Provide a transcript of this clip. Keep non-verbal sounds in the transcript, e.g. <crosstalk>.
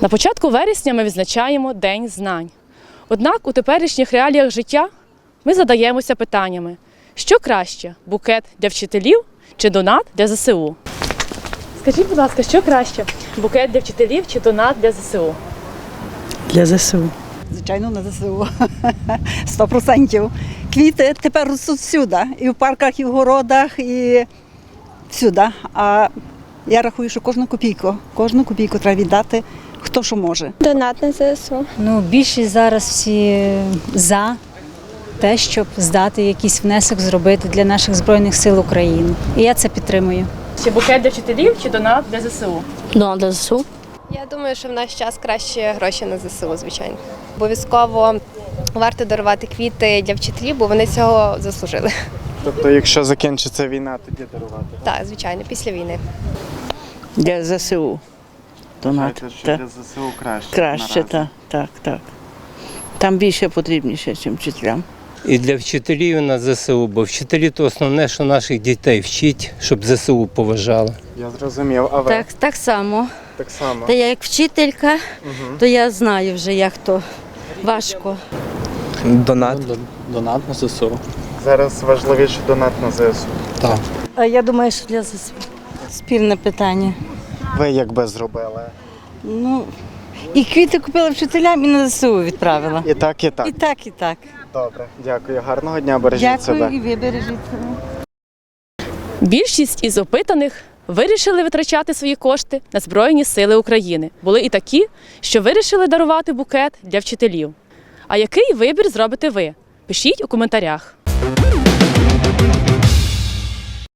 На початку вересня ми відзначаємо День знань. Однак у теперішніх реаліях життя ми задаємося питаннями: що краще букет для вчителів чи донат для ЗСУ? Скажіть, будь ласка, що краще букет для вчителів чи донат для ЗСУ? Для ЗСУ. Звичайно, на ЗСУ. <laughs> Сто процентів. Квіти тепер ростуть всюди. І в парках, і в городах, і всюди. А я рахую, що кожну копійку, кожну копійку треба віддати, хто що може. Донат на ЗСУ. Ну, більшість зараз всі за те, щоб здати якийсь внесок зробити для наших збройних сил України. І я це підтримую. Чи букет для вчителів чи донат для ЗСУ? Донат для ЗСУ. Я думаю, що в наш час краще гроші на ЗСУ, звичайно. Обов'язково варто дарувати квіти для вчителів, бо вони цього заслужили. Тобто, якщо закінчиться війна, тоді дарувати. Так, звичайно, після війни. Для ЗСУ. Донат. Вважаєте, що для ЗСУ краще. Краще, наразі? так, так, так. Там більше потрібніше, ніж вчителям. І для вчителів на ЗСУ, бо вчителі то основне, що наших дітей вчить, щоб ЗСУ поважали. Я зрозумів, а ви Так, так само. так само. Та я як вчителька, то я знаю вже, як то важко. Донат. Донат на ЗСУ. Зараз важливіше донат на ЗСУ. Так. Я думаю, що для ЗСУ. Спільне питання. Ви як би зробили? Ну, і квіти купила вчителям і на ЗСУ відправила. І так, і так. І так, і так. Добре, дякую. Гарного дня, бережіть себе. Дякую, і ви бережіть себе. Більшість із опитаних вирішили витрачати свої кошти на Збройні Сили України. Були і такі, що вирішили дарувати букет для вчителів. А який вибір зробите ви? Пишіть у коментарях.